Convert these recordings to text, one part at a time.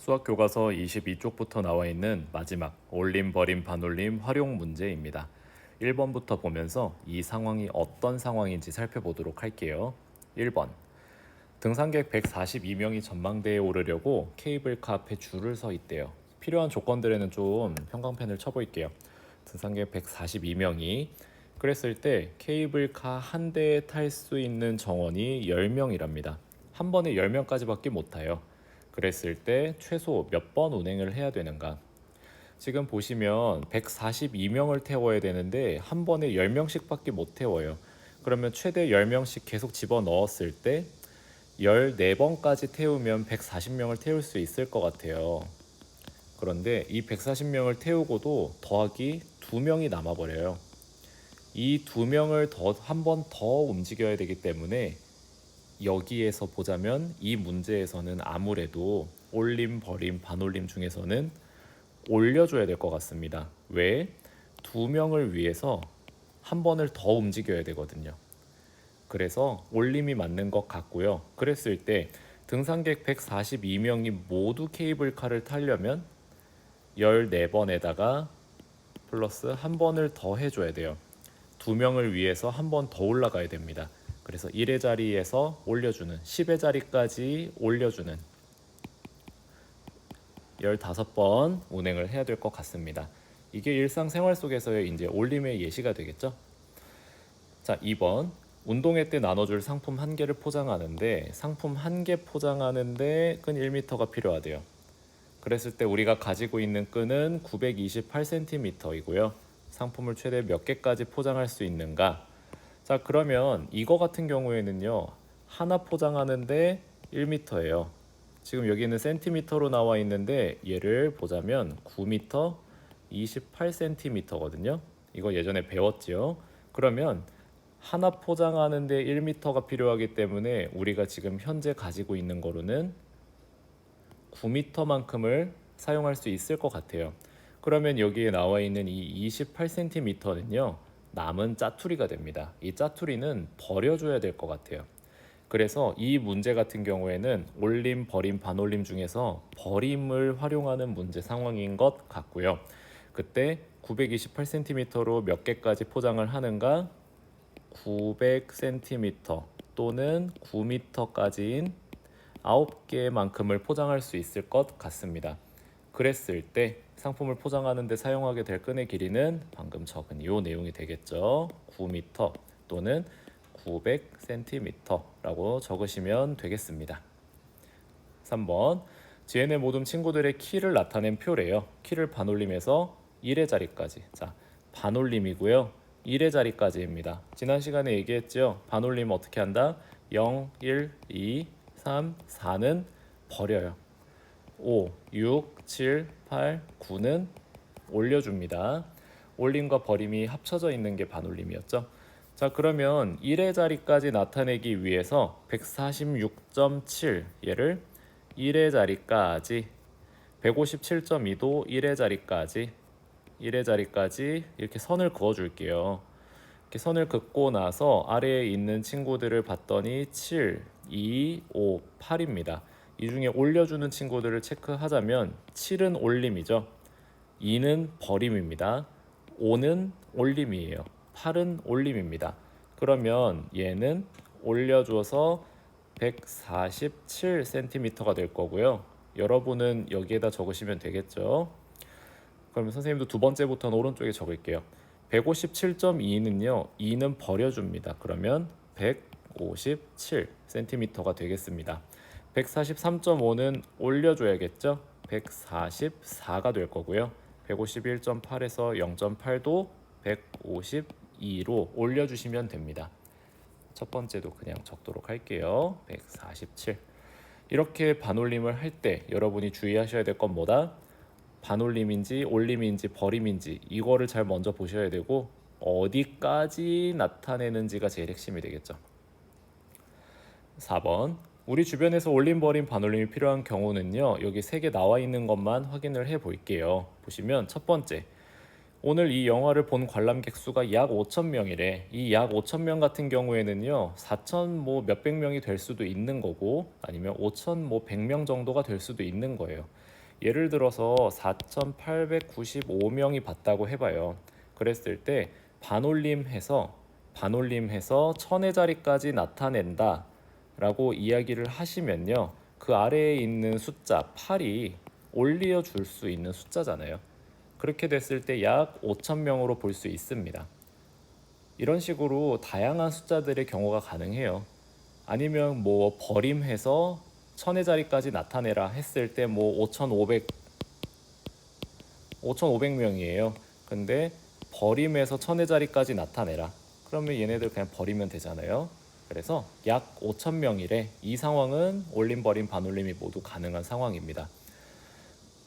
수학 교과서 22쪽부터 나와 있는 마지막 올림 버림 반올림 활용 문제입니다. 1번부터 보면서 이 상황이 어떤 상황인지 살펴보도록 할게요. 1번 등산객 142명이 전망대에 오르려고 케이블카 앞에 줄을 서 있대요. 필요한 조건들에는 좀 형광펜을 쳐볼게요. 등산객 142명이 그랬을 때 케이블카 한 대에 탈 수 있는 정원이 10명이랍니다. 한 번에 10명까지밖에 못 타요. 그랬을 때 최소 몇 번 운행을 해야 되는가? 지금 보시면 142명을 태워야 되는데 한 번에 10명씩밖에 못 태워요. 그러면 최대 10명씩 계속 집어 넣었을 때 14번까지 태우면 140명을 태울 수 있을 것 같아요. 그런데 이 140명을 태우고도 더하기 2명이 남아버려요. 이 2명을 더 한 번 더 움직여야 되기 때문에 여기에서 보자면 이 문제에서는 아무래도 올림, 버림, 반올림 중에서는 올려줘야 될 것 같습니다. 왜? 두 명을 위해서 한 번을 더 움직여야 되거든요. 그래서 올림이 맞는 것 같고요. 그랬을 때 등산객 142명이 모두 케이블카를 타려면 14번에다가 플러스 한 번을 더 해줘야 돼요. 두 명을 위해서 한 번 더 올라가야 됩니다. 그래서 1의 자리에서 올려주는 10의 자리까지 올려주는 15번 운행을 해야 될 것 같습니다. 이게 일상생활 속에서의 이제 올림의 예시가 되겠죠? 자, 2번. 운동회 때 나눠줄 상품 한 개를 포장하는데 상품 한 개 포장하는데 끈 1m가 필요하대요. 그랬을 때 우리가 가지고 있는 끈은 928cm이고요. 상품을 최대 몇 개까지 포장할 수 있는가? 자, 그러면 이거 같은 경우에는요. 하나 포장하는데 1m예요. 지금 여기는 센티미터로 나와 있는데 얘를 보자면 9m 28cm거든요. 이거 예전에 배웠지요. 그러면 하나 포장하는데 1m가 필요하기 때문에 우리가 지금 현재 가지고 있는 거로는 9m만큼을 사용할 수 있을 것 같아요. 그러면 여기에 나와 있는 이 28cm는요. 남은 짜투리가 됩니다. 이 짜투리는 버려줘야 될 것 같아요. 그래서 이 문제 같은 경우에는 올림, 버림, 반올림 중에서 버림을 활용하는 문제 상황인 것 같고요. 그때 928cm로 몇 개까지 포장을 하는가? 900cm 또는 9m까지인 9개만큼을 포장할 수 있을 것 같습니다. 그랬을 때 상품을 포장하는 데 사용하게 될 끈의 길이는 방금 적은 이 내용이 되겠죠. 9m 또는 900cm라고 적으시면 되겠습니다. 3번 지혜네 모둠 친구들의 키를 나타낸 표래요. 키를 반올림해서 1의 자리까지. 자, 반올림이고요. 1의 자리까지입니다. 지난 시간에 얘기했죠. 반올림 어떻게 한다? 0, 1, 2, 3, 4는 버려요. 5, 6, 7, 8, 9는 올려줍니다. 올림과 버림이 합쳐져 있는 게 반올림이었죠. 자, 그러면 1의 자리까지 나타내기 위해서 146.7 얘를 1의 자리까지 157.2도 1의 자리까지 1의 자리까지 이렇게 선을 그어 줄게요. 이렇게 선을 긋고 나서 아래에 있는 친구들을 봤더니 7, 2, 5, 8입니다. 이 중에 올려주는 친구들을 체크하자면 7은 올림이죠. 2는 버림입니다. 5는 올림이에요. 8은 올림입니다. 그러면 얘는 올려줘서 147cm가 될 거고요. 여러분은 여기에다 적으시면 되겠죠. 그러면 선생님도 두 번째부터는 오른쪽에 적을게요. 157.2는요. 2는 버려줍니다. 그러면 157cm가 되겠습니다. 143.5는 올려줘야겠죠. 144가 될 거고요. 151.8에서 0.8도 152로 올려주시면 됩니다. 첫 번째도 그냥 적도록 할게요. 147. 이렇게 반올림을 할 때 여러분이 주의하셔야 될 건 뭐다? 반올림인지 올림인지 버림인지 이거를 잘 먼저 보셔야 되고 어디까지 나타내는지가 제일 핵심이 되겠죠. 4번 우리 주변에서 올림, 버림, 반올림이 필요한 경우는요. 여기 세 개 나와 있는 것만 확인을 해 볼게요. 보시면 첫 번째 오늘 이 영화를 본 관람객 수가 약 5천 명이래. 이 약 5천 명 같은 경우에는요, 4천 뭐 몇백 명이 될 수도 있는 거고, 아니면 5천 뭐 100명 정도가 될 수도 있는 거예요. 예를 들어서 4,895명이 봤다고 해봐요. 그랬을 때 반올림해서 반올림해서 천의 자리까지 나타낸다 라고 이야기를 하시면요. 그 아래에 있는 숫자 8이 올려 줄 수 있는 숫자잖아요. 그렇게 됐을 때 약 5천 명으로 볼 수 있습니다. 이런 식으로 다양한 숫자들의 경우가 가능해요. 아니면 뭐 버림해서 천의 자리까지 나타내라 했을 때 뭐 5,500 5,500명이에요. 근데 버림해서 천의 자리까지 나타내라. 그러면 얘네들 그냥 버리면 되잖아요. 그래서 약 5천 명이래. 이 상황은 올림 버림 반올림이 모두 가능한 상황입니다.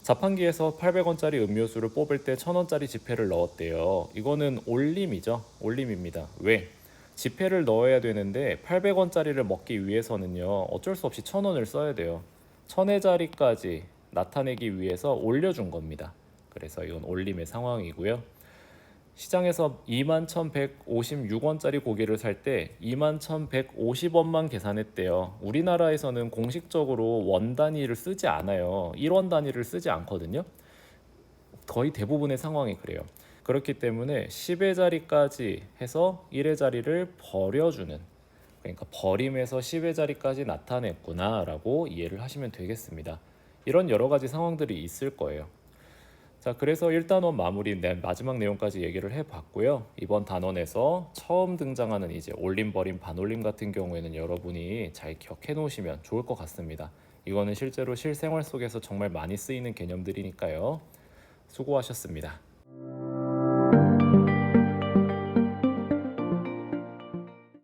자판기에서 800원짜리 음료수를 뽑을 때 1000원짜리 지폐를 넣었대요. 이거는 올림이죠. 올림입니다. 왜? 지폐를 넣어야 되는데 800원짜리를 먹기 위해서는요. 어쩔 수 없이 1000원을 써야 돼요. 1000의 자리까지 나타내기 위해서 올려준 겁니다. 그래서 이건 올림의 상황이고요. 시장에서 21,156원짜리 고기를 살 때 21,150원만 계산했대요. 우리나라에서는 공식적으로 원 단위를 쓰지 않아요. 1원 단위를 쓰지 않거든요. 거의 대부분의 상황이 그래요. 그렇기 때문에 10의 자리까지 해서 1의 자리를 버려주는 그러니까 버림에서 10의 자리까지 나타냈구나라고 이해를 하시면 되겠습니다. 이런 여러 가지 상황들이 있을 거예요. 자, 그래서 1단원 마무리 내 마지막 내용까지 얘기를 해봤고요. 이번 단원에서 처음 등장하는 이제 올림, 버림, 반올림 같은 경우에는 여러분이 잘 기억해 놓으시면 좋을 것 같습니다. 이거는 실제로 실생활 속에서 정말 많이 쓰이는 개념들이니까요. 수고하셨습니다.